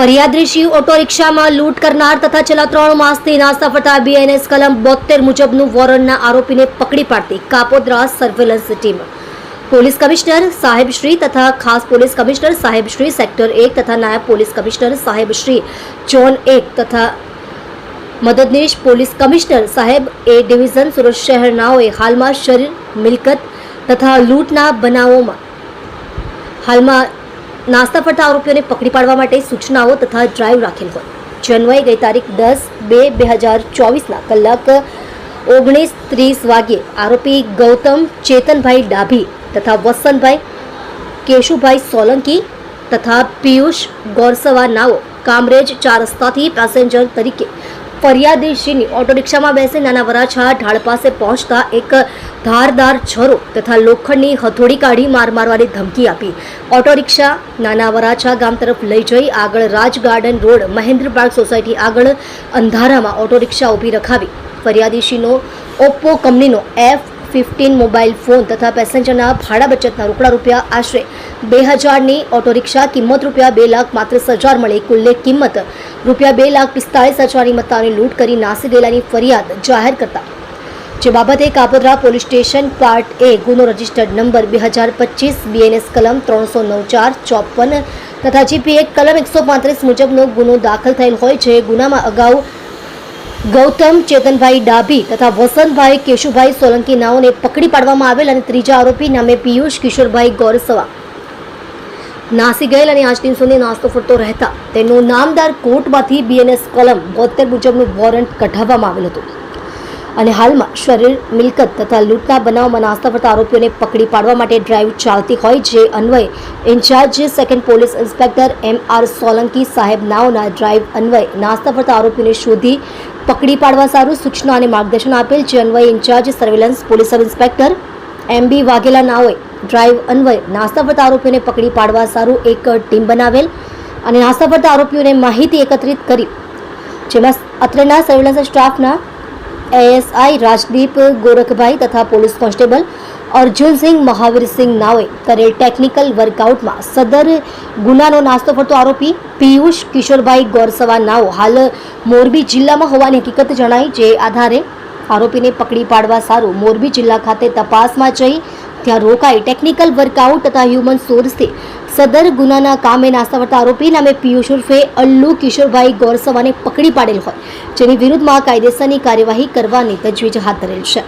ફરિયાદરીશી auto રિક્ષામાં લૂંટ કરનાર તથા છેલ્લા ત્રણ માસથી નાસ્તા ફરતા બીએનએસ કલમ બોતેર મુજબનું વોરંટના આરોપીને પકડી પાડતી Kapodra surveillance team police commissioner સાહેબશ્રી તથા ખાસ પોલીસ કમિશનર સાહેબશ્રી સેક્ટર એક તથા નાયબ પોલીસ કમિશનર સાહેબશ્રી ઝોન એક તથા મદદનીશ પોલીસ કમિશનર સાહેબ એ ડિવિઝન સુરત શહેરનાઓએ હાલમાં શરીર, મિલકત તથા લૂંટના બનાવોમાં હાલમાં નાસ્તા ફરતા આરોપીઓને પકડી પાડવા માટે સૂચનાઓ તથા ડ્રાઈવ રાખેલ હોય. જે ગઈ તારીખ દસ બે બે હજાર ચોવીસના કલાક ઓગણીસ ત્રીસ વાગ્યે આરોપી ગૌતમ, ચેતનભાઈ ડાભી તથા વસંતભાઈ કેશુભાઈ સોલંકી તથા પિયુષ ગોરસવા નાઓ કામરેજ ચાર રસ્તાથી પેસેન્જર તરીકે ફરિયાદીશીની ઓટો રિક્ષામાં બેસી નાના વરાછા ઢાળ પાસે પહોંચતા એક ધારદાર છરો તથા લોખંડની હથોડી કાઢી માર મારવાની ધમકી આપી. ઓટો રિક્ષા નાના વરાછા ગામ તરફ લઈ જઈ આગળ Raj garden road Mahendra park society આગળ અંધારામાં ઓટો રિક્ષા ઊભી રખાવી. ફરિયાદીશીનો ઓપ્પો કંપનીનો એફ ફિફ્ટીન મોબાઈલ ફોન તથા પેસેન્જરના ભાડા બચતના રોકડા રૂપિયા આશરે બે હજારની ઓટો રિક્ષા કિંમત રૂપિયા બે લાખ પાંત્રીસ હજાર મળી. કુલ્લે કિંમત રૂપિયા બે લાખ પિસ્તાળીસ હજારની મત્તાની લૂંટ કરી નાસી ગયેલાની ફરિયાદ જાહેર કરતા. જે બાબતે Kapodra police station part A ગુનો રજિસ્ટર્ડ નંબર બે હજાર પચીસ બીએનએસ કલમ ત્રણસો નવ ચાર, ચોપન તથા જીપીએ કલમ એકસો પાંત્રીસ મુજબનો ગુનો દાખલ થયેલ હોય છે. ગુનામાં અગાઉ ગૌતમ, ચેતનભાઈ ડાભી તથા વસંતભાઈ કેશુભાઈ સોલંકી નાઓને પકડી પાડવામાં આવેલ અને ત્રીજા આરોપી નામે પિયુષ કિશોરભાઈ ગોરસવા. નાસી ગયેલ અને આજ દિન સુધી નાસ્તો ફરતો રહેતા. તેનું નામદાર કોર્ટમાંથી બીએનએસ કલમ બોતેર મુજબનું વોરંટ કઢાવવામાં આવેલ હતું. અને હાલમાં શરીર મિલકત તથા લૂંટના બનાવમાં નાસ્તા ફરતા આરોપીઓને પકડી પાડવા માટે ડ્રાઈવ ચાલતી હોય જે અન્વયે in-charge second police inspector M R Solanki સાહેબ નાઓના ડ્રાઈવ અન્વયે નાસ્તા ફરતા આરોપીઓને શોધી પકડી પાડવા સારું સૂચના અને માર્ગદર્શન આપેલ જે અન્વયે in-charge surveillance police sub inspector M B Vaghela નાઓએ drive અન્વયે નાસ્તા ફરતા આરોપીઓને પકડી પાડવા સારું એક ટીમ બનાવેલ અને નાસ્તા આરોપીઓને માહિતી એકત્રિત કરી. જેમાં અત્રેના સર્વેલન્સ સ્ટાફના એએસઆઈ રાજદીપ ગોરખભાઈ તથા પોલીસ કોન્સ્ટેબલ અર્જુનસિંહ મહાવીરસિંહ નાઓએ કરેલ ટેકનિકલ વર્કઆઉટમાં સદર ગુનાનો નાસ્તો ફરતો આરોપી પિયુષ કિશોરભાઈ ગોરસવા નાઓ હાલ મોરબી જિલ્લામાં હોવાની હકીકત જણાઈ જે આધારે આરોપીને પકડી પાડવા સારું મોરબી જિલ્લા ખાતે તપાસમાં જઈ ત્યાં રોકાઈ ટેકનિકલ વર્કઆઉટ તથા હ્યુમન સોર્સથી સદર ગુનાના કામે નાસ્તા ફરતા આરોપી નામે પિયુષ ઉર્ફે અલ્લુ કિશોરભાઈ ગોરસવાને પકડી પાડેલ હોય, જેની વિરુદ્ધમાં કાયદેસરની કાર્યવાહી કરવાની તજવીજ હાથ ધરેલ છે.